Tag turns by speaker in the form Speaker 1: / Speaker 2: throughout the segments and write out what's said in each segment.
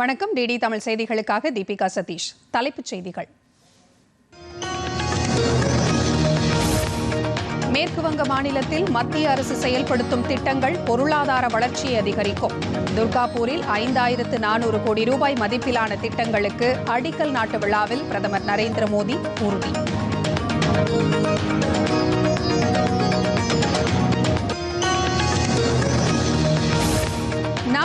Speaker 1: வணக்கம் டிடி தமிழ் செய்திகளுக்காக தீபிகா சதீஷ் தலைப்புச் செய்திகள் மேற்குவங்க மாநிலத்தில் மத்திய அரசு செயல்படுத்தும் திட்டங்கள் பொருளாதார வளர்ச்சியை அதிகரிக்கும் துர்காபூரில் ஐந்தாயிரத்து நானூறு கோடி ரூபாய் மதிப்பிலான திட்டங்களுக்கு அடிக்கல் நாட்டு விழாவில் பிரதமர் நரேந்திர மோடி உறுதி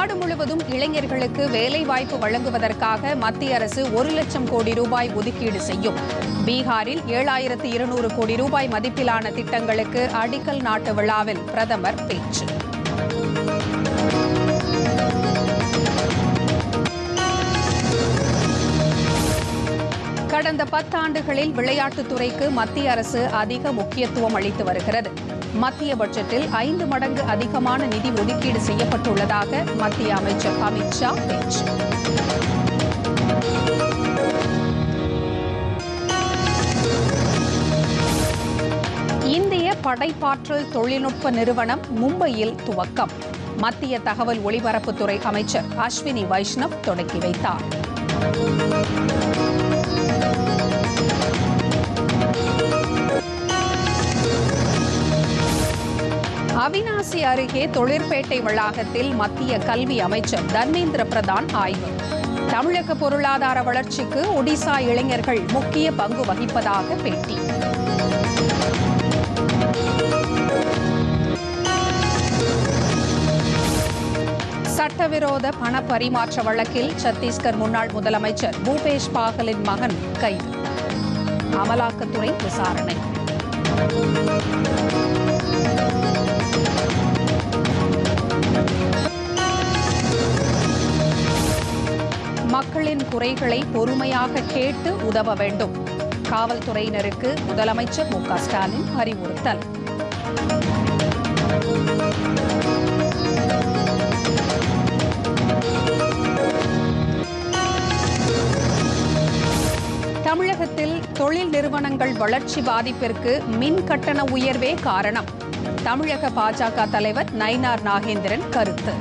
Speaker 1: நாடு முழுவதும் இளைஞர்களுக்கு வேலை வாய்ப்பு வழங்குவதற்காக மத்திய அரசு ஒரு லட்சம் கோடி ரூபாய் ஒதுக்கீடு செய்யும் பீகாரில் ஏழாயிரத்து இருநூறு கோடி ரூபாய் மதிப்பிலான திட்டங்களுக்கு அடிக்கல் நாட்டு விழாவில் பிரதமர் பேச்சு கடந்த பத்தாண்டுகளில் துறைக்கு மத்திய அரசு அதிக முக்கியத்துவம் அளித்து வருகிறது மத்திய பட்ஜெட்டில் ஐந்து மடங்கு அதிகமான நிதி ஒதுக்கீடு செய்யப்பட்டுள்ளதாக மத்திய அமைச்சர் அமித் ஷா பேச்சு இந்திய படைப்பாற்றல் தொழில்நுட்ப நிறுவனம் மும்பையில் துவக்கம் மத்திய தகவல் ஒலிபரப்புத்துறை அமைச்சர் அஸ்வினி வைஷ்ணவ் தொடங்கி வைத்தார் அவினாசி அருகே தொழிற்பேட்டை வளாகத்தில் மத்திய கல்வி அமைச்சர் தர்மேந்திர பிரதான் ஆய்வு தமிழக பொருளாதார வளர்ச்சிக்கு ஒடிசா இளைஞர்கள் முக்கிய பங்கு வகிப்பதாக பேட்டி சட்டவிரோத பண பரிமாற்ற வழக்கில் சத்தீஸ்கர் முன்னாள் முதலமைச்சர் பூபேஷ் பாகலின் மகன் கைது அமலாக்கத்துறை விசாரணை மக்களின் குறைகளை பொறுமையாக கேட்டு உதவ வேண்டும் காவல்துறையினருக்கு முதலமைச்சர் மு ஸ்டாலின் அறிவுறுத்தல் தமிழகத்தில் தொழில் நிறுவனங்கள் வளர்ச்சி பாதிப்பிற்கு மின் கட்டண உயர்வே காரணம் தமிழக பாஜக தலைவர் நயினார் நாகேந்திரன் கருத்து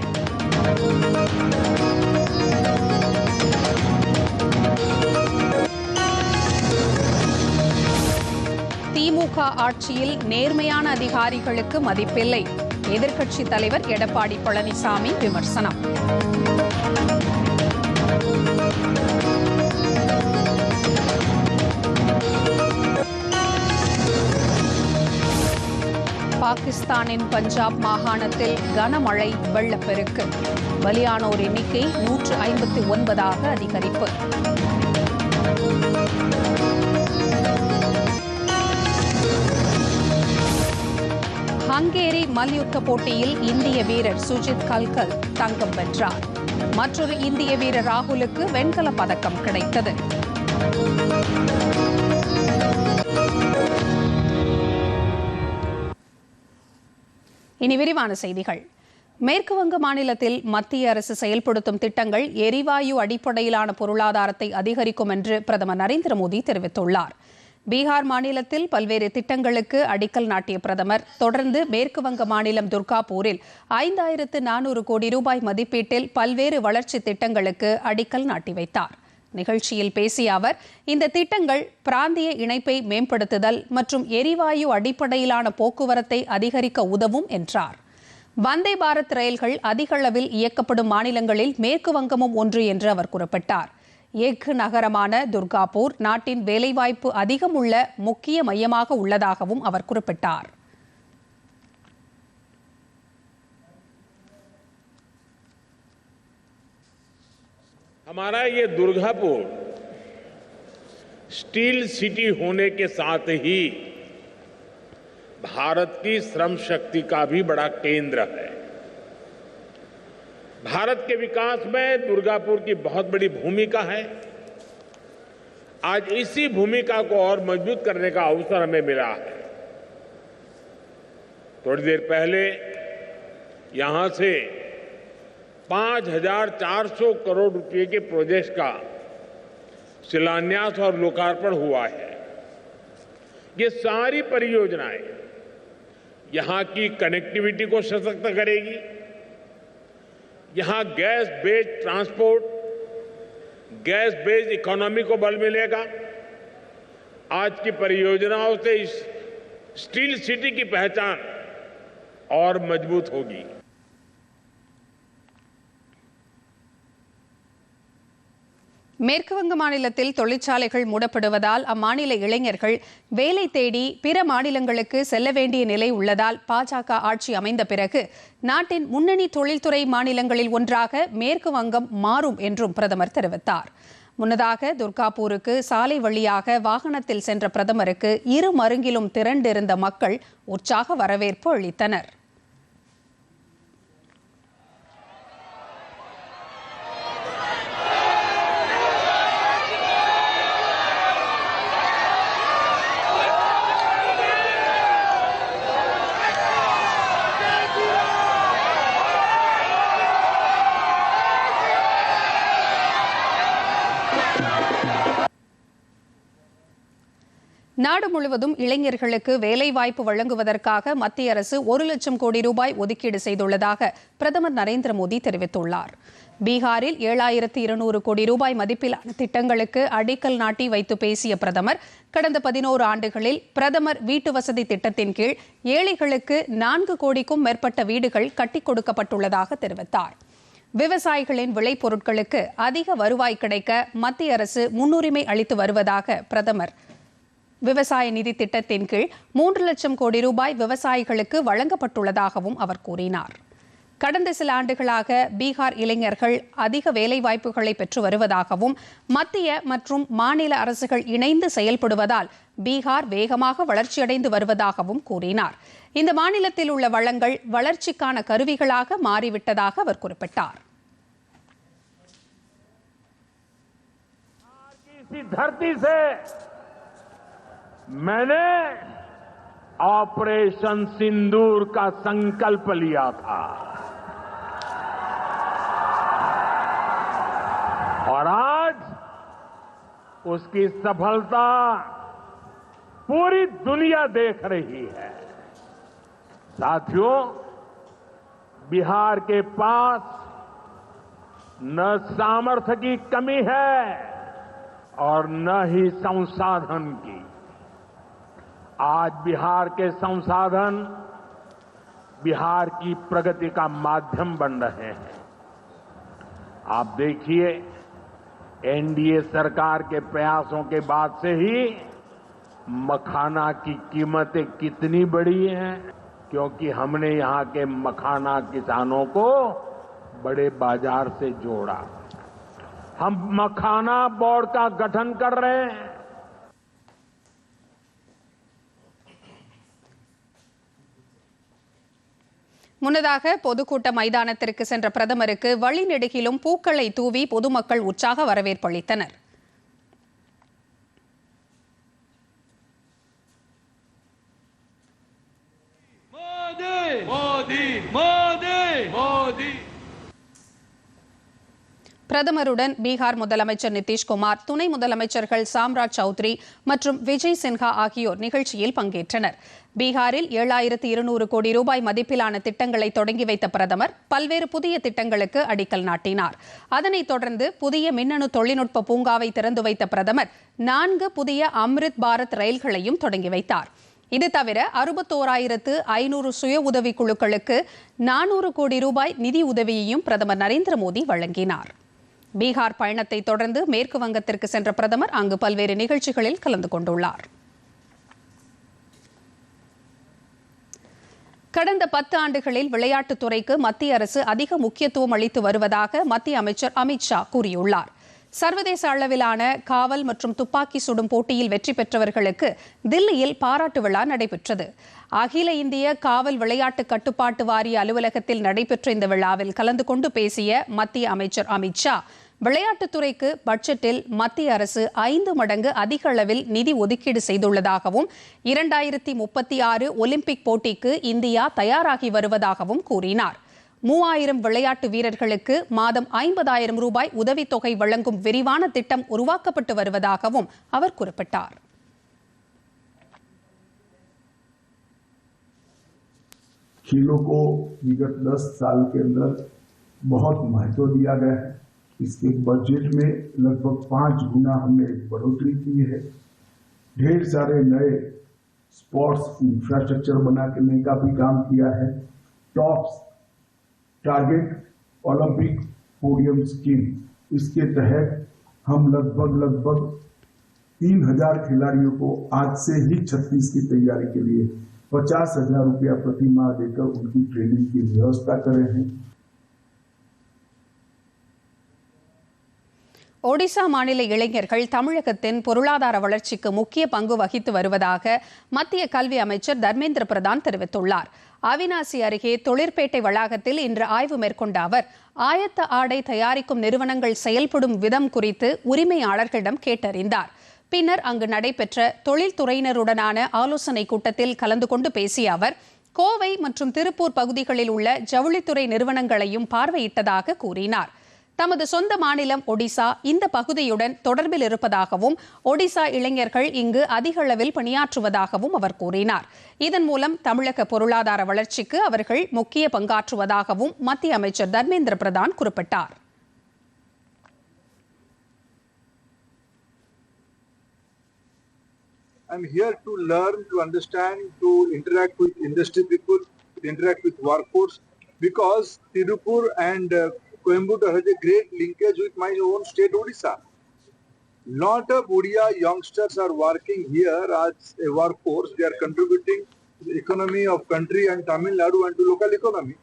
Speaker 1: திமுக ஆட்சியில் நேர்மையான அதிகாரிகளுக்கு மதிப்பில்லை எதிர்க்கட்சித் தலைவர் எடப்பாடி பழனிசாமி விமர்சனம் பாகிஸ்தானின் பஞ்சாப் மாகாணத்தில் கனமழை வெள்ளப்பெருக்கு பலியானோர் எண்ணிக்கை நூற்று ஐம்பத்தி ஒன்பதாக அதிகரிப்பு ஹங்கேரி மல்யுத்த போட்டியில் இந்திய வீரர் சுஜித் கல்கல் தங்கம் வென்றார் மற்றொரு இந்திய வீரர் ராகுலுக்கு வெண்கல பதக்கம் கிடைத்தது இனி விரிவான செய்திகள் மேற்கு வங்க மாநிலத்தில் மத்திய அரசு செயல்படுத்தும் திட்டங்கள் எரிவாயு அடிப்படையிலான பொருளாதாரத்தை அதிகரிக்கும் என்று பிரதமர் நரேந்திர மோடி தெரிவித்துள்ளார் பீகார் மாநிலத்தில் பல்வேறு திட்டங்களுக்கு அடிக்கல் நாட்டிய பிரதமர் தொடர்ந்து மேற்குவங்க மாநிலம் துர்காபூரில் ஐந்தாயிரத்து நானூறு கோடி ரூபாய் மதிப்பீட்டில் பல்வேறு வளர்ச்சி திட்டங்களுக்கு அடிக்கல் நாட்டி வைத்தார் நிகழ்ச்சியில் பேசிய அவர் இந்த திட்டங்கள் பிராந்திய இணைப்பை மேம்படுத்துதல் மற்றும் எரிவாயு அடிப்படையிலான போக்குவரத்தை அதிகரிக்க உதவும் என்றார் வந்தே பாரத் ரயில்கள் அதிகளவில் இயக்கப்படும் மாநிலங்களில் மேற்கு வங்கமும் ஒன்று என்று அவர் குறிப்பிட்டார் एग् नगर दुर्गापूर वेलेवप्य मेपार
Speaker 2: हमारा ये दुर्गापुर स्टील सिटी होने के साथ ही भारत की श्रम शक्ति का भी बड़ा केंद्र है भारत के विकास में दुर्गापुर की बहुत बड़ी भूमिका है आज इसी भूमिका को और मजबूत करने का अवसर हमें मिला है थोड़ी देर पहले यहां से 5,400 करोड़ रुपए के प्रोजेक्ट का शिलान्यास और लोकार्पण हुआ है ये सारी परियोजनाएं यहां की कनेक्टिविटी को सशक्त करेगी यहां gas based transport gas based economy को बल मिलेगा आज की परियोजनाओं से इस स्टील सिटी की पहचान और मजबूत होगी மேற்குவங்க மாநிலத்தில் தொழிற்சாலைகள் மூடப்படுவதால் அம்மாநில இளைஞர்கள் வேலை தேடி பிற மாநிலங்களுக்கு செல்ல வேண்டிய நிலை உள்ளதால் பாஜக ஆட்சி அமைந்த பிறகு நாட்டின் முன்னணி தொழில்துறை மாநிலங்களில் ஒன்றாக மேற்கு வங்கம் மாறும் என்றும் பிரதமர் தெரிவித்தார் முன்னதாக துர்காபூருக்கு சாலை வழியாக வாகனத்தில் சென்ற பிரதமருக்கு இரு மருங்கிலும் திரண்டிருந்த மக்கள் உற்சாக வரவேற்பு அளித்தனர் நாடு முழுவதும் இளைஞர்களுக்கு வேலைவாய்ப்பு வழங்குவதற்காக மத்திய அரசு ஒரு லட்சம் கோடி ரூபாய் ஒதுக்கீடு செய்துள்ளதாக பிரதமர் நரேந்திர மோடி தெரிவித்துள்ளார் பீகாரில் ஏழாயிரத்து இருநூறு கோடி ரூபாய் மதிப்பிலான திட்டங்களுக்கு அடிக்கல் நாட்டி வைத்து பேசிய பிரதமர் கடந்த பதினோரு ஆண்டுகளில் பிரதமர் வீட்டு வசதி திட்டத்தின் கீழ் ஏழைகளுக்கு நான்கு கோடிக்கும் மேற்பட்ட வீடுகள் கட்டிக் கொடுக்கப்பட்டுள்ளதாக தெரிவித்தார் விவசாயிகளின் விளைபொருட்களுக்கு அதிக வருவாய் கிடைக்க மத்திய அரசு முன்னுரிமை அளித்து வருவதாக பிரதமர் விவசாய நிதி திட்டத்தின் கீழ் மூன்று லட்சம் கோடி ரூபாய் விவசாயிகளுக்கு வழங்கப்பட்டுள்ளதாகவும் அவர் கூறினார் கடந்த சில ஆண்டுகளாக பீகார் இளைஞர்கள் அதிக வேலைவாய்ப்புகளை பெற்று வருவதாகவும் மத்திய மற்றும் மாநில அரசுகள் இணைந்து செயல்படுவதால் பீகார் வேகமாக வளர்ச்சியடைந்து வருவதாகவும் கூறினார் இந்த மாநிலத்தில் உள்ள வளங்கள் வளர்ச்சிக்கான கருவிகளாக மாறிவிட்டதாக அவர் குறிப்பிட்டார் धरती से मैंने ऑपरेशन सिंदूर का संकल्प लिया था और आज उसकी सफलता पूरी दुनिया देख रही है साथियों बिहार के पास न सामर्थ्य की कमी है और न ही संसाधन की आज बिहार के संसाधन बिहार की प्रगति का माध्यम बन रहे हैं आप देखिए एनडीए सरकार के प्रयासों के बाद से ही मखाना की कीमतें कितनी बढ़ी हैं क्योंकि हमने यहां के मखाना किसानों को बड़े बाजार से जोड़ा हम मखाना बोर्ड का गठन कर रहे हैं முன்னதாக பொதுக்கூட்ட மைதானத்திற்கு சென்ற பிரதமருக்கு வழிநெடுகிலும் பூக்களை தூவி பொதுமக்கள் உற்சாக வரவேற்பளித்தனர் பிரதமருடன் பீகார் முதலமைச்சர் நிதிஷ்குமார் துணை முதலமைச்சர்கள் சாம்ராஜ் சௌத்ரி மற்றும் விஜய் சின்ஹா ஆகியோர் நிகழ்ச்சியில் பங்கேற்றனர் பீகாரில் ஏழாயிரத்து இருநூறு கோடி ரூபாய் மதிப்பிலான திட்டங்களை தொடங்கி வைத்த பிரதமர் பல்வேறு புதிய திட்டங்களுக்கு அடிக்கல் நாட்டினார் அதனைத் தொடர்ந்து புதிய மின்னணு தொழில்நுட்ப பூங்காவை திறந்து வைத்த பிரதமர் நான்கு புதிய அம்ரித் பாரத் ரயில்களையும் தொடங்கி வைத்தார் இது தவிர அறுபத்தோராயிரத்து ஐநூறு சுய உதவி குழுக்களுக்கு நானூறு கோடி ரூபாய் நிதி உதவியையும் பிரதமர் நரேந்திர மோடி வழங்கினார் பீகார் பயணத்தை தொடர்ந்து மேற்கு வங்கத்திற்கு சென்ற பிரதமர் அங்கு பல்வேறு நிகழ்ச்சிகளில் கலந்து கொண்டுள்ளார் கடந்த பத்து ஆண்டுகளில் துறைக்கு மத்திய அரசு அதிக முக்கியத்துவம் அளித்து வருவதாக மத்திய அமைச்சர் அமித் ஷா கூறியுள்ளார் சர்வதேச அளவிலான காவல் மற்றும் துப்பாக்கி சுடும் போட்டியில் வெற்றி பெற்றவர்களுக்கு தில்லியில் பாராட்டு விழா நடைபெற்றது அகில இந்திய காவல் விளையாட்டு கட்டுப்பாட்டு வாரிய அலுவலகத்தில் நடைபெற்ற இந்த விழாவில் கலந்து கொண்டு பேசிய மத்திய அமைச்சர் அமித் ஷா விளையாட்டுத்துறைக்கு பட்ஜெட்டில் மத்திய அரசு ஐந்து மடங்கு அதிக அளவில் நிதி ஒதுக்கீடு செய்துள்ளதாகவும் இரண்டாயிரத்தி முப்பத்தி ஆறு ஒலிம்பிக் போட்டிக்கு இந்தியா தயாராகி வருவதாகவும் கூறினார் மூவாயிரம் விளையாட்டு வீரர்களுக்கு மாதம் ஐம்பதாயிரம் ரூபாய் உதவித்தொகை வழங்கும் விரிவான திட்டம் உருவாக்கப்பட்டு வருவதாகவும் அவர் குறிப்பிட்டார் खेलों को विगत 10 साल के अंदर बहुत महत्व दिया गया है इसके बजट में लगभग पांच गुना हमने बढ़ोतरी की है ढेर सारे नए स्पोर्ट्स इंफ्रास्ट्रक्चर बना करने का भी काम किया है TOPS target Olympic podium scheme इसके तहत हम लगभग लगभग तीन हजार खिलाड़ियों को आज से ही छत्तीस की तैयारी के लिए पचास हजार रुपया प्रति माह देकर उनकी ट्रेनिंग की व्यवस्था कर रहे हैं ஒடிசா மாநில இளைஞர்கள் தமிழகத்தின் பொருளாதார வளர்ச்சிக்கு முக்கிய பங்கு வகித்து வருவதாக மத்திய கல்வி அமைச்சர் தர்மேந்திர பிரதான் தெரிவித்துள்ளார் அவினாசி அருகே தொழிற்பேட்டை வளாகத்தில் இன்று ஆய்வு மேற்கொண்ட அவர் ஆயத்த ஆடை தயாரிக்கும் நிறுவனங்கள் செயல்படும் விதம் குறித்து உரிமையாளர்களிடம் கேட்டறிந்தார் பின்னர் அங்கு நடைபெற்ற தொழில்துறையினருடனான ஆலோசனை கூட்டத்தில் கலந்து கொண்டு பேசிய அவர் கோவை மற்றும் திருப்பூர் பகுதிகளில் உள்ள ஜவுளித்துறை நிறுவனங்களையும் பார்வையிட்டதாக கூறினார் தமது சொந்த மாநிலம் ஒடிசா இந்த பகுதியுடன் தொடர்பில் இருப்பதாகவும் ஒடிசா இளைஞர்கள் இங்கு அதிக அளவில் பணியாற்றுவதாகவும் அவர் கூறினார் இதன் மூலம் தமிழக பொருளாதார வளர்ச்சிக்கு அவர்கள் முக்கிய பங்காற்றுவதாகவும் மத்திய அமைச்சர் தர்மேந்திர பிரதான் குறிப்பிட்டார் I'm here to learn, to understand, to interact with industry people, to interact with workforce, because Tirupur and uh, Coimbatore has a great linkage with my own state Odisha. Lot of Odia youngsters are working here as a workforce. They are contributing to the economy of country and Tamil Nadu and to local economy.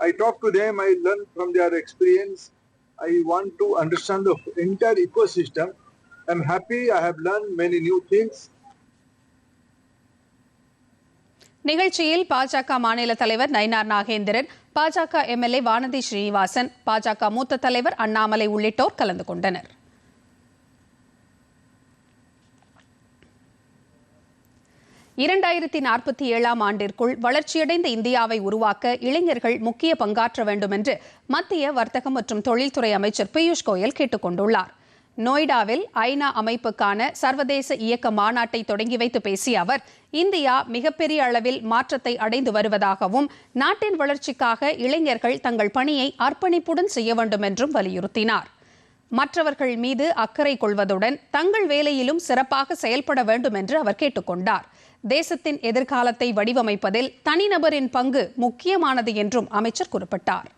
Speaker 2: I talk to them, I learn from their experience. I want to understand the entire ecosystem. I'm happy I have learned many new things. நிகழ்ச்சியில் பாஜக மாநில தலைவர் நயினார் நாகேந்திரன் பாஜக MLA Vanathi Srinivasan பாஜக மூத்த தலைவர் அண்ணாமலை உள்ளிட்டோர் கலந்து கொண்டனர் இரண்டாயிரத்தி நாற்பத்தி ஏழாம் ஆண்டிற்குள் வளர்ச்சியடைந்த இந்தியாவை உருவாக்க இளைஞர்கள் முக்கிய பங்காற்ற வேண்டும் என்று மத்திய வர்த்தகம் மற்றும் தொழில்துறை அமைச்சர் பியூஷ் கோயல் கேட்டுக் கொண்டுள்ளார் நொய்டாவில் ஐநா அமைப்புக்கான சர்வதேச இயக்க மாநாட்டை தொடங்கி வைத்து பேசிய அவர் இந்தியா மிகப்பெரிய அளவில் மாற்றத்தை அடைந்து வருவதாகவும் நாட்டின் வளர்ச்சிக்காக இளைஞர்கள் தங்கள் பணியை அர்ப்பணிப்புடன் செய்ய வேண்டும் என்றும் வலியுறுத்தினார் மற்றவர்கள் மீது அக்கறை கொள்வதுடன் தங்கள் வேலையிலும் சிறப்பாக செயல்பட வேண்டும் என்று அவர் கேட்டுக்கொண்டார் தேசத்தின் எதிர்காலத்தை வடிவமைப்பதில் தனிநபரின் பங்கு முக்கியமானது என்றும் அமைச்சர் குறிப்பிட்டார்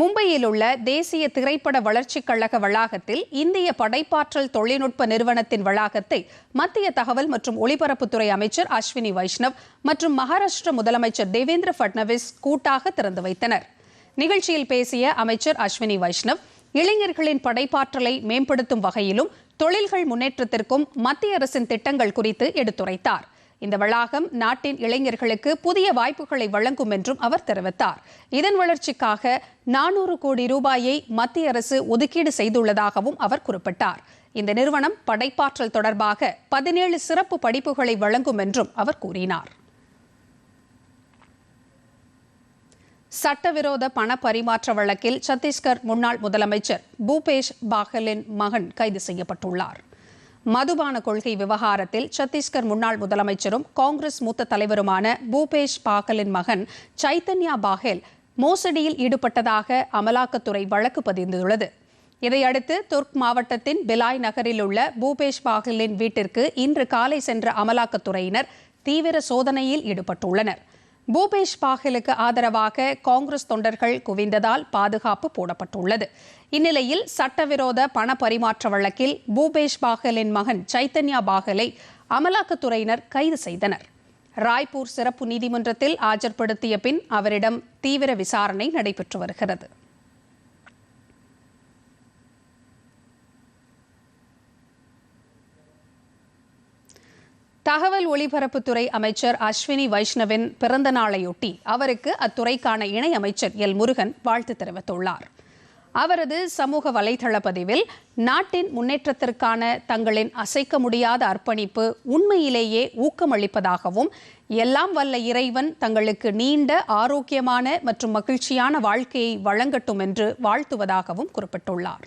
Speaker 2: மும்பையில் உள்ள தேசிய திரைப்பட வளர்ச்சிக் கழக வளாகத்தில் இந்திய படைப்பாற்றல் தொழில்நுட்ப நிறுவனத்தின் வளாகத்தை மத்திய தகவல் மற்றும் ஒலிபரப்புத்துறை அமைச்சர் அஸ்வினி வைஷ்ணவ் மற்றும் மகாராஷ்டிர முதலமைச்சர் தேவேந்திர பட்னவிஸ் கூட்டாக திறந்து வைத்தனர் நிகழ்ச்சியில் பேசிய அமைச்சர் அஸ்வினி வைஷ்ணவ் இளைஞர்களின் படைப்பாற்றலை மேம்படுத்தும் வகையிலும் தொழில்கள் முன்னேற்றத்திற்கும் மத்திய அரசின் திட்டங்கள் குறித்து எடுத்துரைத்தாா் இந்த வளாகம் நாட்டின் இளைஞர்களுக்கு புதிய வாய்ப்புகளை வழங்கும் என்றும் அவர் தெரிவித்தார் இதன் வளர்ச்சிக்காக நானூறு கோடி ரூபாயை மத்திய அரசு ஒதுக்கீடு செய்துள்ளதாகவும் அவர் குறிப்பிட்டார் இந்த நிறுவனம் படைப்பாற்றல் தொடர்பாக பதினேழு சிறப்பு படிப்புகளை வழங்கும் என்றும் அவர் கூறினார் சட்டவிரோத பண பரிமாற்ற வழக்கில் சத்தீஸ்கர் முன்னாள் முதலமைச்சர் பூபேஷ் பாகலின் மகன் கைது செய்யப்பட்டுள்ளார் மதுபான கொள்கை விவகாரத்தில் சத்தீஸ்கர் முன்னாள் முதலமைச்சரும் காங்கிரஸ் மூத்த தலைவருமான பூபேஷ் பாகலின் மகன் சைத்தன்யா பாகேல் மோசடியில் ஈடுபட்டதாக அமலாக்கத்துறை வழக்கு பதிந்துள்ளது இதையடுத்து துர்க் மாவட்டத்தின் பிலாய் நகரில் உள்ள பூபேஷ் பாகலின் வீட்டிற்கு இன்று காலை சென்ற அமலாக்கத்துறையினர் தீவிர சோதனையில் ஈடுபட்டுள்ளனர் பூபேஷ் பாகலுக்கு ஆதரவாக காங்கிரஸ் தொண்டர்கள் குவிந்ததால் பாதுகாப்பு போடப்பட்டுள்ளது இந்நிலையில் சட்டவிரோத பண பரிமாற்ற வழக்கில் பூபேஷ் பாகலின் மகன் சைத்தன்யா பாகலை அமலாக்கத்துறையினர் கைது செய்தனர் ராய்ப்பூர் சிறப்பு நீதிமன்றத்தில் ஆஜர்படுத்திய பின் அவரிடம் தீவிர விசாரணை நடைபெற்று வருகிறது தகவல் ஒலிபரப்புத்துறை அமைச்சர் அஸ்வினி வைஷ்ணவின் பிறந்த நாளையொட்டி அவருக்கு அத்துறைக்கான இணை அமைச்சர் எல் முருகன் வாழ்த்து தெரிவித்துள்ளார் அவரது சமூக வலைதள பதிவில் நாட்டின் முன்னேற்றத்திற்கான தங்களின் அசைக்க முடியாத அர்ப்பணிப்பு உண்மையிலேயே ஊக்கமளிப்பதாகவும் எல்லாம் வல்ல இறைவன் தங்களுக்கு நீண்ட ஆரோக்கியமான மற்றும் மகிழ்ச்சியான வாழ்க்கையை வழங்கட்டும் என்று வாழ்த்துவதாகவும் குறிப்பிட்டுள்ளார்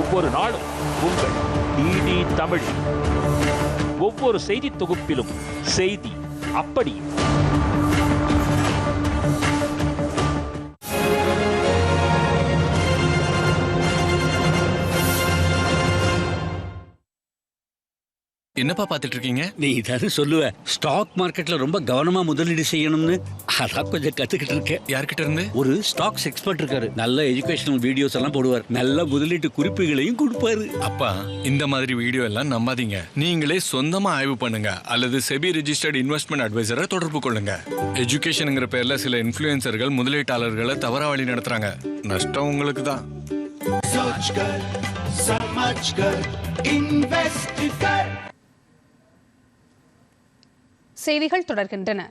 Speaker 2: ஒவ்வொரு நாளும் உங்கள் டிடி தமிழ் ஒவ்வொரு செய்தி தொகுப்பிலும் செய்தி அப்படியே என்னப்பா பார்த்துட்டு இருக்கீங்க நீ இதாவது சொல்லுவ ஸ்டாக் மார்க்கெட்ல ரொம்ப கவனமா முதலீடு செய்யணும்னு அதான் கொஞ்சம் கத்துக்கிட்டு இருக்கேன் யார்கிட்ட இருந்து ஒரு ஸ்டாக்ஸ் எக்ஸ்பர்ட் இருக்காரு நல்ல எஜுகேஷனல் வீடியோஸ் எல்லாம் போடுவார் நல்ல முதலீட்டு குறிப்புகளையும் கொடுப்பாரு அப்பா இந்த மாதிரி வீடியோ எல்லாம் நம்பாதீங்க நீங்களே சொந்தமா ஆய்வு பண்ணுங்க அல்லது செபி ரெஜிஸ்டர்ட் இன்வெஸ்ட்மெண்ட் அட்வைசரை தொடர்பு கொள்ளுங்க எஜுகேஷனுங்கிற பேர்ல சில இன்ஃபுளுசர்கள் முதலீட்டாளர்களை தவற வழி நடத்துறாங்க நஷ்டம் உங்களுக்கு தான் செய்திகள் தொடர்கின்றன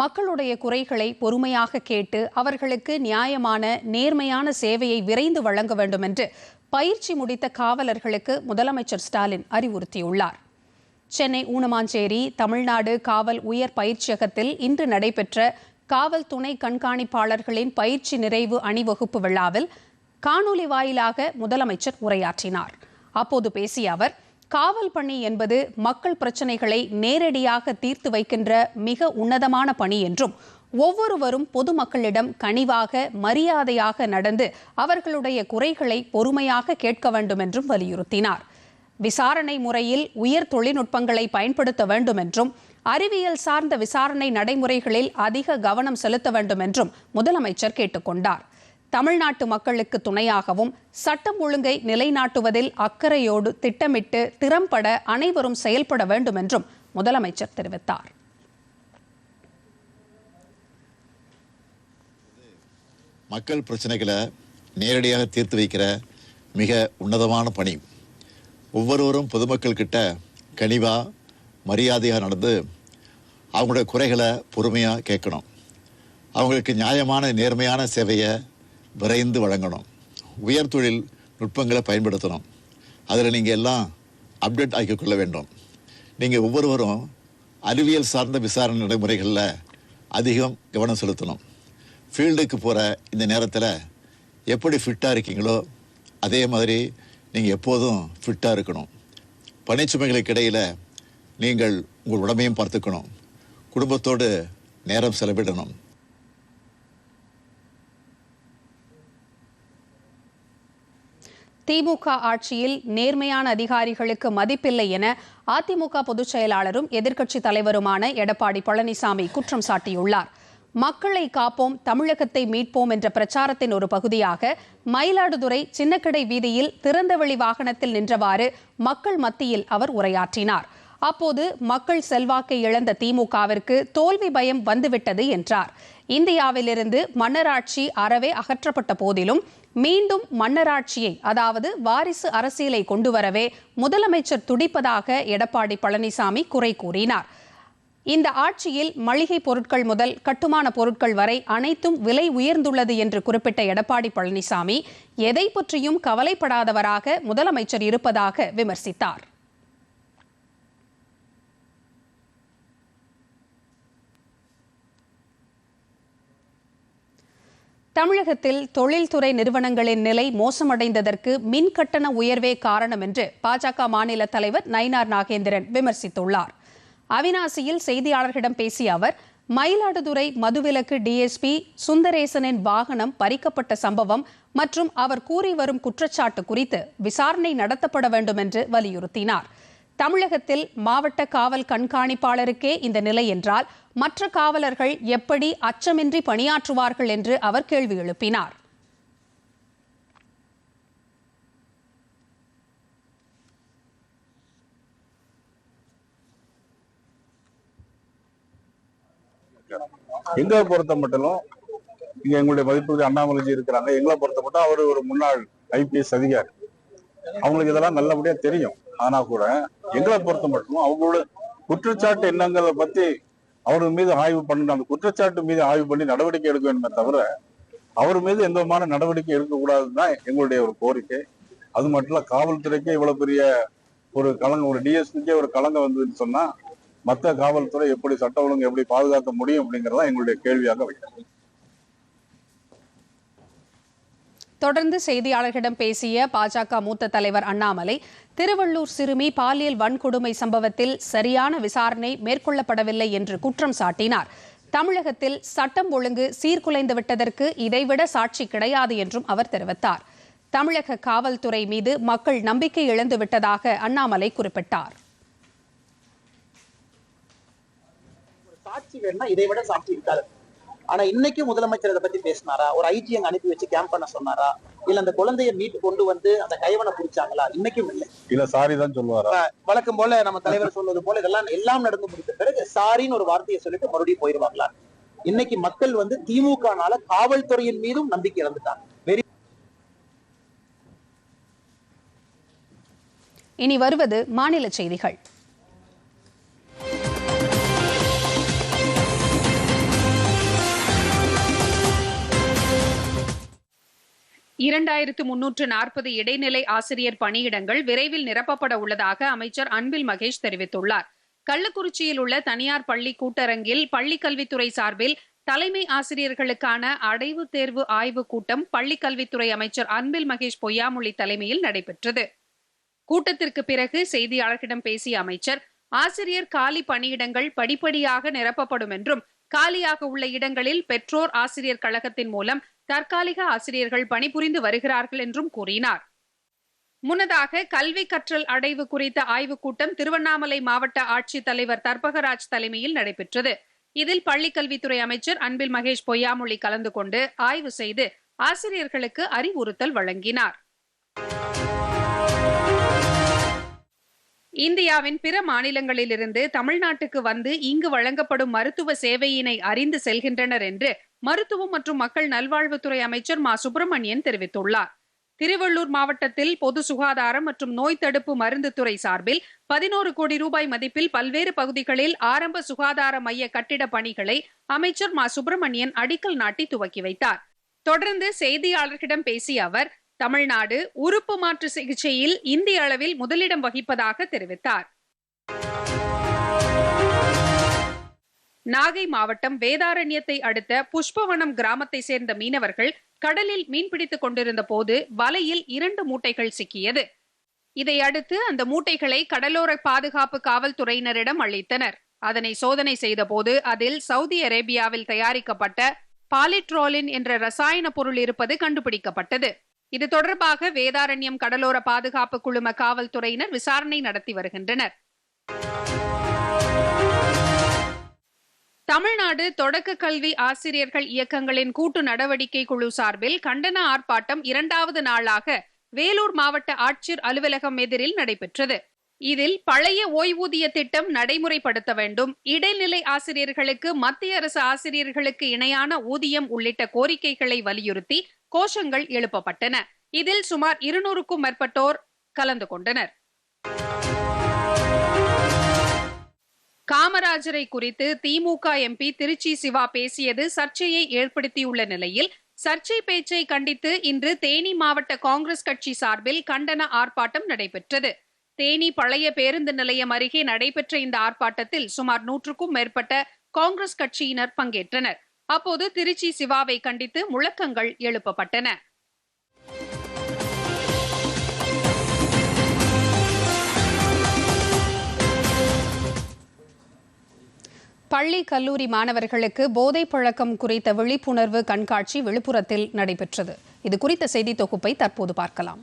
Speaker 2: மக்களுடைய குறைகளை பொறுமையாக கேட்டு அவர்களுக்கு நியாயமான நேர்மையான சேவையை விரைந்து வழங்க வேண்டும் என்று பயிற்சி முடித்த காவலர்களுக்கு முதலமைச்சர் ஸ்டாலின் அறிவுறுத்தியுள்ளார் சென்னை ஊனமாஞ்சேரி தமிழ்நாடு காவல் உயர் பயிற்சியகத்தில் இன்று நடைபெற்ற காவல் துணை கண்காணிப்பாளர்களின் பயிற்சி நிறைவு அணிவகுப்பு விழாவில் காணொலி வாயிலாக முதலமைச்சர் உரையாற்றினார் அப்போது பேசிய அவர் காவல் பணி என்பது மக்கள் பிரச்சினைகளை நேரடியாக தீர்த்து வைக்கின்ற மிக உன்னதமான பணி என்றும் ஒவ்வொருவரும் பொதுமக்களிடம் கனிவாக மரியாதையாக நடந்து அவர்களுடைய குறைகளை பொறுமையாக கேட்க வேண்டும் என்றும் வலியுறுத்தினார் விசாரணை முறையில் உயர் தொழில்நுட்பங்களை பயன்படுத்த வேண்டும் என்றும் அறிவியல் சார்ந்த விசாரணை நடைமுறைகளில் அதிக கவனம் செலுத்த வேண்டும் என்றும் முதலமைச்சர் கேட்டுக்கொண்டார் தமிழ்நாட்டு மக்களுக்கு துணையாகவும் சட்டம் ஒழுங்கை நிலைநாட்டுவதில் அக்கறையோடு திட்டமிட்டு திறம்பட அனைவரும் செயல்பட வேண்டும் என்றும் முதலமைச்சர் தெரிவித்தார் மக்கள் பிரச்சனைகளை நேரடியாக தீர்த்து வைக்கிற மிக உன்னதமான பணி ஒவ்வொருவரும் பொதுமக்கள்கிட்ட கனிவாக மரியாதையாக நடந்து அவங்களுடைய குறைகளை பொறுமையாக கேட்கணும் அவங்களுக்கு நியாயமான நேர்மையான சேவையை விரைந்து வழங்கணும் உயர் தொழில் நுட்பங்களை பயன்படுத்தணும் அதில் நீங்கள் எல்லாம் அப்டேட் ஆக்கிக்கொள்ள வேண்டும் நீங்கள் ஒவ்வொருவரும் அறிவியல் சார்ந்த விசாரணை நடைமுறைகளில் அதிகம் கவனம் செலுத்தணும் ஃபீல்டுக்கு போகிற இந்த நேரத்தில் எப்படி ஃபிட்டாக இருக்கீங்களோ அதே மாதிரி நீங்கள் எப்போதும் ஃபிட்டாக இருக்கணும் பனிச்சுமைகளுக்கு இடையில் நீங்கள் உங்கள் உடம்பையும் பார்த்துக்கணும் குடும்பத்தோடு நேரம் செலவிடணும் திமுக ஆட்சியில் நேர்மையான அதிகாரிகளுக்கு மதிப்பில்லை என அதிமுக பொதுச் செயலாளரும் எதிர்க்கட்சித் தலைவருமான எடப்பாடி பழனிசாமி குற்றம் சாட்டியுள்ளார் மக்களை காப்போம் தமிழகத்தை மீட்போம் என்ற பிரச்சாரத்தின் ஒரு பகுதியாக மயிலாடுதுறை சின்னக்கடை வீதியில் திறந்தவெளி வாகனத்தில் நின்றவாறு மக்கள் மத்தியில் அவர் உரையாற்றினார் அப்போது மக்கள் செல்வாக்கை இழந்த திமுகவிற்கு தோல்வி பயம் வந்துவிட்டது என்றார் இந்தியாவிலிருந்து மன்னராட்சி அறவே அகற்றப்பட்ட போதிலும் மீண்டும் மன்னராட்சியை அதாவது வாரிசு அரசியலை கொண்டுவரவே முதலமைச்சர் துடிப்பதாக எடப்பாடி பழனிசாமி குறை கூறினார் இந்த ஆட்சியில் மளிகை பொருட்கள் முதல் கட்டுமான பொருட்கள் வரை அனைத்தும் விலை உயர்ந்துள்ளது என்று குறிப்பிட்ட எடப்பாடி பழனிசாமி எதை பற்றியும் கவலைப்படாதவராக முதலமைச்சர் இருப்பதாக விமர்சித்தார் தமிழகத்தில் தொழில்துறை நிறுவனங்களின் நிலை மோசமடைந்ததற்கு மின் கட்டண உயர்வே காரணம் என்று பாஜக மாநில தலைவர் நயினார் நாகேந்திரன் விமர்சித்துள்ளார் அவினாசியில் செய்தியாளர்களிடம் பேசிய அவர் மயிலாடுதுறை மதுவிலக்கு டிஎஸ்பி சுந்தரேசனின் வாகனம் பறிக்கப்பட்ட சம்பவம் மற்றும் அவர் கூறி வரும் குற்றச்சாட்டு குறித்து விசாரணை நடத்தப்பட வேண்டும் என்று வலியுறுத்தினார் தமிழகத்தில் மாவட்ட காவல் கண்காணிப்பாளருக்கே இந்த நிலை என்றால் மற்ற காவலர்கள் எப்படி அச்சமின்றி பணியாற்றுவார்கள் என்று அவர் கேள்வி எழுப்பினார் எங்களை பொறுத்த மட்டும் இங்க எங்களுடைய மதிப்புக்கு அண்ணாமலைஜி இருக்கிறாங்க எங்களை பொறுத்த மட்டும் அவர் ஒரு முன்னாள் ஐபிஎஸ் அதிகாரி அவங்களுக்கு இதெல்லாம் நல்லபடியா தெரியும் ஆனா கூட எங்களை பொறுத்த மட்டும் அவங்களோட குற்றச்சாட்டு என்னங்கிறத பத்தி அவர்கள் மீது ஆய்வு பண்ணணும் அந்த குற்றச்சாட்டு மீது ஆய்வு பண்ணி நடவடிக்கை எடுக்க வேண்டுமே தவிர அவர் மீது எந்த விதமான நடவடிக்கை எடுக்கக்கூடாதுன்னு தான் எங்களுடைய ஒரு கோரிக்கை அது மட்டும் இல்ல காவல்துறைக்கே இவ்வளவு பெரிய ஒரு கலங்க ஒரு டிஎஸ்பிக்கே ஒரு கலங்க வந்ததுன்னு சொன்னா மத்த காவல்துறை எப்படி சட்ட ஒழுங்கு எப்படி பாதுகாக்க முடியும் அப்படிங்கறதா எங்களுடைய கேள்வியாக வைக்கிறேன் தொடர்ந்து செய்தியாளர்களிடம் பேசிய பாஜக மூத்த தலைவர் அண்ணாமலை திருவள்ளூர் சிறுமி பாலியல் வன்கொடுமை சம்பவத்தில் சரியான விசாரணை மேற்கொள்ளப்படவில்லை என்று குற்றம் சாட்டினார் தமிழகத்தில் சட்டம் ஒழுங்கு சீர்குலைந்து விட்டதற்கு இதைவிட சாட்சி கிடையாது என்றும் அவர் தெரிவித்தார் தமிழக காவல்துறை மீது மக்கள் நம்பிக்கை இழந்து விட்டதாக அண்ணாமலை குறிப்பிட்டார் சாட்சி வேணா இதை விட சாட்சி இருக்காது ஆனா இன்னைக்கு முதலமைச்சர் இதை பத்தி பேசினாரா ஒரு ஐஜி அங்க அனுப்பி வச்சு கேம்ப் பண்ண சொன்னாரா இல்ல அந்த குழந்தைய மீட்டு கொண்டு வந்து அந்த கைவனை புடிச்சாங்களா இன்னைக்கும் இல்லை இல்ல சாரி தான் சொல்லுவாரா வழக்கம் போல நம்ம தலைவர் சொல்வது போல இதெல்லாம் எல்லாம் நடந்து முடித்த பிறகு சாரின்னு ஒரு வார்த்தையை சொல்லிட்டு மறுபடியும் போயிருவாங்களா இன்னைக்கு மக்கள் வந்து திமுக நால காவல்துறையின் மீதும் நம்பிக்கை இழந்துட்டாங்க இனி வருவது மாநில செய்திகள் இரண்டாயிரத்து முன்னூற்று நாற்பது இடைநிலை ஆசிரியர் பணியிடங்கள் விரைவில் நிரப்பப்பட உள்ளதாக அமைச்சர் அன்பில் மகேஷ் தெரிவித்துள்ளார் கள்ளக்குறிச்சியில் உள்ள தனியார் பள்ளி கூட்டரங்கில் பள்ளிக்கல்வித்துறை சார்பில் தலைமை ஆசிரியர்களுக்கான அடைவு தேர்வு ஆய்வுக் கூட்டம் பள்ளிக்கல்வித்துறை அமைச்சர் அன்பில் மகேஷ் பொய்யாமொழி தலைமையில் நடைபெற்றது கூட்டத்திற்கு பிறகு செய்தியாளர்களிடம் பேசிய அமைச்சர் ஆசிரியர் காலி பணியிடங்கள் படிப்படியாக நிரப்பப்படும் என்றும் காலியாக உள்ள இடங்களில் பெற்றோர் ஆசிரியர் கழகத்தின் மூலம் தற்காலிக ஆசிரியர்கள் பணிபுரிந்து வருகிறார்கள் என்றும் கூறினார் முன்னதாக கல்வி கற்றல் அடைவு குறித்த ஆய்வுக் கூட்டம் திருவண்ணாமலை மாவட்ட ஆட்சித்தலைவர் தர்பகராஜ் தலைமையில் நடைபெற்றது இதில் பள்ளிக்கல்வித்துறை அமைச்சர் அன்பில் மகேஷ் பொய்யாமொழி கலந்து கொண்டு ஆய்வு செய்து ஆசிரியர்களுக்கு அறிவுறுத்தல் வழங்கினார் இந்தியாவின் பிற மாநிலங்களிலிருந்து தமிழ்நாட்டுக்கு வந்து இங்கு வழங்கப்படும் மருத்துவ சேவையினை அறிந்து செல்கின்றனர் என்று மருத்துவம் மற்றும் மக்கள் நல்வாழ்வுத்துறை அமைச்சர் மா சுப்பிரமணியன் தெரிவித்துள்ளார் திருவள்ளூர் மாவட்டத்தில் பொது சுகாதாரம் மற்றும் நோய் தடுப்பு மருந்து துறை சார்பில் பதினோரு கோடி ரூபாய் மதிப்பில் பல்வேறு பகுதிகளில் ஆரம்ப சுகாதார மைய கட்டிட பணிகளை அமைச்சர் மா சுப்பிரமணியன் அடிக்கல் நாட்டி துவக்கி வைத்தார் தொடர்ந்து செய்தியாளர்களிடம் பேசிய அவர் தமிழ்நாடு உறுப்பு மாற்று சிகிச்சையில் இந்திய அளவில் முதலிடம் வகிப்பதாக தெரிவித்தார் நாகை மாவட்டம் வேதாரண்யத்தை அடுத்த புஷ்பவனம் கிராமத்தை சேர்ந்த மீனவர்கள் கடலில் மீன்பிடித்துக் கொண்டிருந்த போது வலையில் இரண்டு மூட்டைகள் சிக்கியது இதையடுத்து அந்த மூட்டைகளை கடலோர பாதுகாப்பு காவல்துறையினரிடம் அளித்தனர் அதனை சோதனை செய்தபோது அதில் சவுதி அரேபியாவில் தயாரிக்கப்பட்ட பாலிட்ரோலின் என்ற ரசாயன பொருள் இருப்பது கண்டுபிடிக்கப்பட்டது இது தொடர்பாக வேதாரண்யம் கடலோர பாதுகாப்பு குழும காவல்துறையினர் விசாரணை நடத்தி வருகின்றனர் தமிழ்நாடு தொடக்க கல்வி ஆசிரியர்கள் இயக்கங்களின் கூட்டு நடவடிக்கை குழு சார்பில் கண்டன ஆர்ப்பாட்டம் இரண்டாவது நாளாக வேலூர் மாவட்ட ஆட்சியர் அலுவலகம் எதிரில் நடைபெற்றது இதில் பழைய ஓய்வூதிய திட்டம் நடைமுறைப்படுத்த வேண்டும் இடைநிலை ஆசிரியர்களுக்கு மத்திய அரசு ஆசிரியர்களுக்கு இணையான ஊதியம் உள்ளிட்ட கோரிக்கைகளை வலியுறுத்தி கோஷங்கள் எழுப்பப்பட்டன இதில் சுமார் இருநூறுக்கும் மேற்பட்டோர் கலந்து கொண்டனர் காமராஜரை குறித்து திமுக எம்பி திருச்சி சிவா பேசியது சர்ச்சையை ஏற்படுத்தியுள்ள நிலையில் சர்ச்சை பேச்சை கண்டித்து இன்று தேனி மாவட்ட காங்கிரஸ் கட்சி சார்பில் கண்டன ஆர்ப்பாட்டம் நடைபெற்றது தேனி பழைய பேருந்து நிலையம் அருகே நடைபெற்ற இந்த ஆர்ப்பாட்டத்தில் சுமார் நூற்றுக்கும் மேற்பட்ட காங்கிரஸ் கட்சியினர் பங்கேற்றனர் அப்போது திருச்சி சிவாவை கண்டித்து முழக்கங்கள் எழுப்பப்பட்டன பள்ளி கல்லூரி மாணவர்களுக்கு போதைப் பழக்கம் குறித்த விழிப்புணர்வு கண்காட்சி விழுப்புரத்தில் நடைபெற்றது இது குறித்த செய்தி தொகுப்பை தற்போது பார்க்கலாம்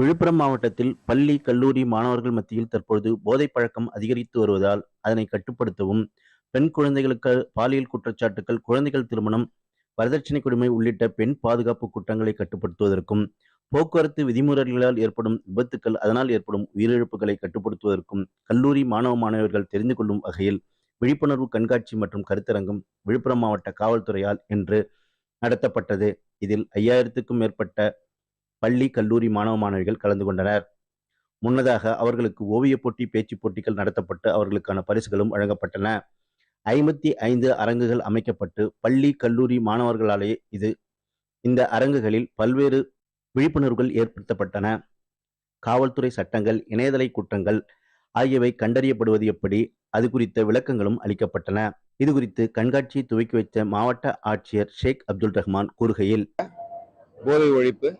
Speaker 2: விழுப்புரம் மாவட்டத்தில் பள்ளி கல்லூரி மாணவர்கள் மத்தியில் தற்பொழுது போதைப் பழக்கம் அதிகரித்து வருவதால் அதனை கட்டுப்படுத்தவும் பெண் குழந்தைகளுக்கு பாலியல் குற்றச்சாட்டுகள் குழந்தைகள் திருமணம் வரதட்சணை கொடுமை உள்ளிட்ட பெண் பாதுகாப்பு குற்றங்களை கட்டுப்படுத்துவதற்கும் போக்குவரத்து விதிமுறைகளால் ஏற்படும் விபத்துக்கள் அதனால் ஏற்படும் உயிரிழப்புகளை கட்டுப்படுத்துவதற்கும் கல்லூரி மாணவ மாணவர்கள் தெரிந்து கொள்ளும் வகையில் விழிப்புணர்வு கண்காட்சி மற்றும் கருத்தரங்கம் விழுப்புரம் மாவட்ட காவல்துறையால் இன்று நடத்தப்பட்டது இதில் ஐயாயிரத்துக்கும் மேற்பட்ட பள்ளி கல்லூரி மாணவ மாணவிகள் கலந்து கொண்டனர் முன்னதாக அவர்களுக்கு ஓவியப் போட்டி பேச்சுப் போட்டிகள் நடத்தப்பட்டு அவர்களுக்கான பரிசுகளும் வழங்கப்பட்டன ஐம்பத்தி ஐந்து அரங்குகள் அமைக்கப்பட்டு பள்ளி கல்லூரி மாணவர்களாலேயே இது இந்த அரங்குகளில் பல்வேறு விழிப்புணர்வுகள் ஏற்படுத்தப்பட்டன காவல்துறை சட்டங்கள் இணையதளை குற்றங்கள் ஆகியவை கண்டறியப்படுவது எப்படி அது குறித்த விளக்கங்களும் அளிக்கப்பட்டன இது குறித்து கண்காட்சியை துவக்கி வைத்த மாவட்ட ஆட்சியர் ஷேக் அப்துல் ரஹ்மான் கூறுகையில் போதை ஒழிப்பு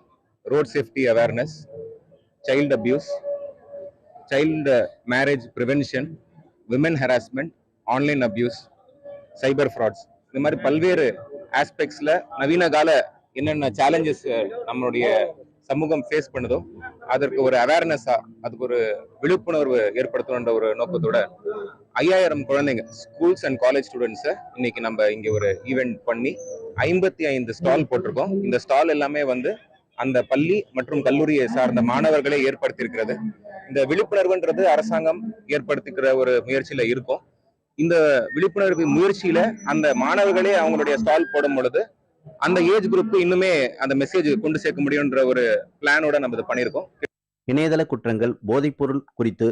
Speaker 2: road safety awareness child abuse child marriage prevention women harassment online abuse cyber frauds இந்த மாதிரி பல்வேறு ஆஸ்பெக்ட்ஸில் நவீன கால என்னென்ன சேலஞ்சஸ் நம்மளுடைய சமூகம் ஃபேஸ் பண்ணுதோ அதற்கு ஒரு அவேர்னஸாக அதுக்கு ஒரு விழிப்புணர்வு ஏற்படுத்தணுன்ற ஒரு நோக்கத்தோட ஐயாயிரம் குழந்தைங்க ஸ்கூல்ஸ் அண்ட் காலேஜ் ஸ்டூடெண்ட்ஸை இன்னைக்கு நம்ம இங்க ஒரு ஈவெண்ட் பண்ணி ஐம்பத்தி ஐந்து ஸ்டால் போட்டிருக்கோம் இந்த ஸ்டால் எல்லாமே வந்து அந்த பள்ளி மற்றும் கல்லூரியை சார்ந்த மாணவர்களை ஏற்படுத்தியிருக்கிறது இந்த விழிப்புணர்வுன்றது அரசாங்கம் ஏற்படுத்திக்கிற ஒரு முயற்சியில இருக்கும் இந்த விழிப்புணர்வு முயற்சியில அந்த மாணவர்களே அவங்களுடைய ஸ்டால் போடும் பொழுது அந்த ஏஜ் குரூப் இன்னுமே அந்த மெசேஜ் கொண்டு சேர்க்க முடியும்ன்ற ஒரு பிளானோட நம்ம இதை பண்ணியிருக்கோம் இணையதள குற்றங்கள் போதைப்பொருள் குறித்து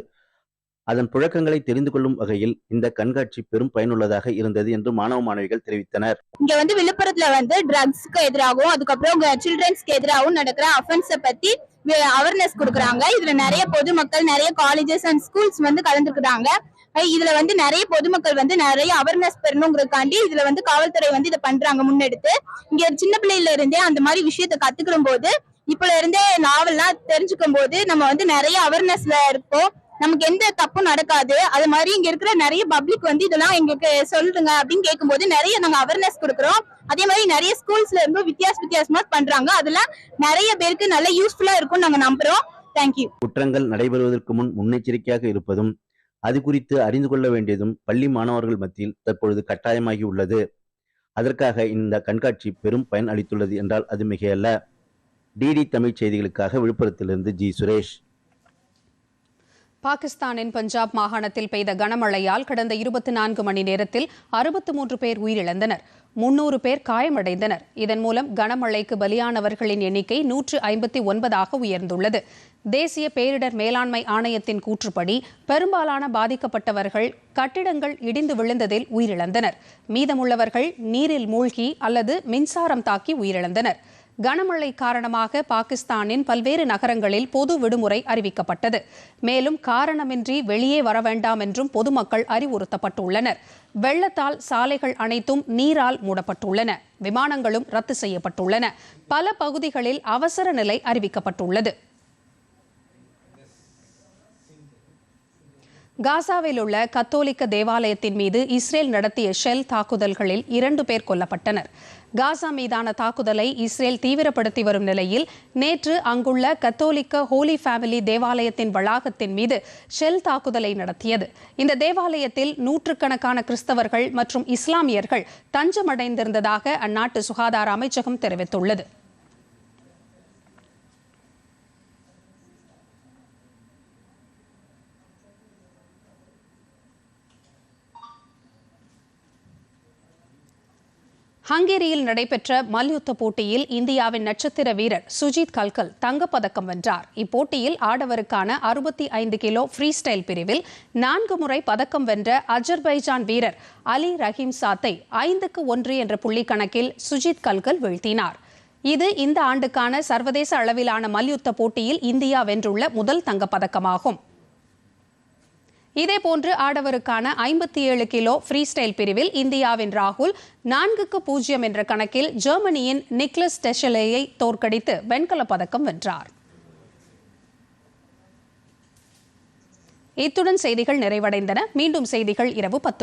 Speaker 2: அதன் புழக்கங்களை தெரிந்து கொள்ளும் வகையில் இந்த கண்காட்சி பெரும் பயனுள்ளதாக இருந்தது என்று மாணவ மாணவிகள் தெரிவித்தனர் இங்க வந்து விழுப்புரத்துல வந்து ட்ரக்ஸ்க்கு எதிராகவும் அதுக்கப்புறம் சில்ட்ரன்ஸ்க்கு எதிராகவும் நடக்கிற அஃபென்ஸ பத்தி அவேர்னஸ் கொடுக்குறாங்க இதுல நிறைய பொதுமக்கள் நிறைய காலேஜஸ் அண்ட் ஸ்கூல்ஸ் வந்து கலந்துக்கிறாங்க இதுல வந்து நிறைய பொதுமக்கள் வந்து நிறைய அவேர்னஸ் பெறணுங்கிறதுக்காண்டி இதுல வந்து காவல்துறை வந்து இதை பண்றாங்க முன்னெடுத்து இங்க சின்ன பிள்ளையில இருந்தே அந்த மாதிரி விஷயத்த கத்துக்கிடும் போது இப்பல இருந்தே நாவல்லாம் தெரிஞ்சுக்கும் போது நம்ம வந்து நிறைய அவேர்னஸ்ல இருப்போம் நமக்கு எந்த தப்பும் நடக்காது அது மாதிரி இங்க இருக்கிற நிறைய பப்ளிக் வந்து இதெல்லாம் எங்களுக்கு சொல்லுங்க அப்படின்னு கேட்கும்போது நிறைய நாங்க அவேர்னஸ் கொடுக்குறோம் அதே மாதிரி நிறைய ஸ்கூல்ஸ்ல இருந்தும் வித்தியாச வித்தியாசமா பண்றாங்க அதெல்லாம் நிறைய பேருக்கு நல்ல யூஸ்ஃபுல்லா இருக்கும் நாங்க நம்புறோம் தேங்க்யூ குற்றங்கள் நடைபெறுவதற்கு முன் முன்னெச்சரிக்கையாக இருப்பதும் அது குறித்து அறிந்து கொள்ள வேண்டியதும் பள்ளி மாணவர்கள் மத்தியில் தற்பொழுது கட்டாயமாகி உள்ளது அதற்காக இந்த கண்காட்சி பெரும் பயன் அளித்துள்ளது என்றால் அது மிகையல்ல டிடி தமிழ் செய்திகளுக்காக விழுப்புரத்திலிருந்து ஜி சுரேஷ் பாகிஸ்தானின் பஞ்சாப் மாகாணத்தில் பெய்த கனமழையால் கடந்த இருபத்தி நான்கு மணி நேரத்தில் அறுபத்து மூன்று பேர் உயிரிழந்தனர் முன்னூறு பேர் காயமடைந்தனர் இதன் மூலம் கனமழைக்கு பலியானவர்களின் எண்ணிக்கை நூற்று ஐம்பத்தி ஒன்பதாக உயர்ந்துள்ளது தேசிய பேரிடர் மேலாண்மை ஆணையத்தின் கூற்றுப்படி பெரும்பாலான பாதிக்கப்பட்டவர்கள் கட்டிடங்கள் இடிந்து விழுந்ததில் உயிரிழந்தனர் மீதமுள்ளவர்கள் நீரில் மூழ்கி அல்லது மின்சாரம் தாக்கி உயிரிழந்தனர் கனமழை காரணமாக பாகிஸ்தானின் பல்வேறு நகரங்களில் பொது விடுமுறை அறிவிக்கப்பட்டது மேலும் காரணமின்றி வெளியே வர வேண்டாம் என்றும் பொதுமக்கள் அறிவுறுத்தப்பட்டுள்ளனர் வெள்ளத்தால் சாலைகள் அனைத்தும் நீரால் மூடப்பட்டுள்ளன விமானங்களும் ரத்து செய்யப்பட்டுள்ளன பல பகுதிகளில் அவசர நிலை அறிவிக்கப்பட்டுள்ளது காசாவில் உள்ள கத்தோலிக்க தேவாலயத்தின் மீது இஸ்ரேல் நடத்திய ஷெல் தாக்குதல்களில் இரண்டு பேர் கொல்லப்பட்டனர் காசா மீதான தாக்குதலை இஸ்ரேல் தீவிரப்படுத்தி வரும் நிலையில் நேற்று அங்குள்ள கத்தோலிக்க ஹோலி ஃபேமிலி தேவாலயத்தின் வளாகத்தின் மீது ஷெல் தாக்குதலை நடத்தியது இந்த தேவாலயத்தில் நூற்றுக்கணக்கான கிறிஸ்தவர்கள் மற்றும் இஸ்லாமியர்கள் தஞ்சமடைந்திருந்ததாக அந்நாட்டு சுகாதார அமைச்சகம் தெரிவித்துள்ளது ஹங்கேரியில் நடைபெற்ற மல்யுத்த போட்டியில் இந்தியாவின் நட்சத்திர வீரர் சுஜித் கல்கல் தங்கப்பதக்கம் வென்றார் இப்போட்டியில் ஆடவருக்கான அறுபத்தி ஐந்து கிலோ ஃப்ரீ ஸ்டைல் பிரிவில் நான்கு முறை பதக்கம் வென்ற அஜர்பைஜான் வீரர் அலி ரஹீம் சாத்தை ஐந்துக்கு ஒன்று என்ற புள்ளி கணக்கில் சுஜித் கல்கல் வீழ்த்தினார் இது இந்த ஆண்டுக்கான சர்வதேச அளவிலான மல்யுத்த போட்டியில் இந்தியா வென்றுள்ள முதல் தங்கப்பதக்கமாகும் இதேபோன்று ஆடவருக்கான ஐம்பத்தி ஏழு கிலோ ஃப்ரீ ஸ்டைல் பிரிவில் இந்தியாவின் ராகுல் நான்குக்கு பூஜ்ஜியம் என்ற கணக்கில் ஜெர்மனியின் நிக்லஸ் டெஷலேயை தோற்கடித்து வெண்கலப் பதக்கம் வென்றார் இத்துடன் செய்திகள் நிறைவடைந்தன மீண்டும் செய்திகள் இரவு பத்து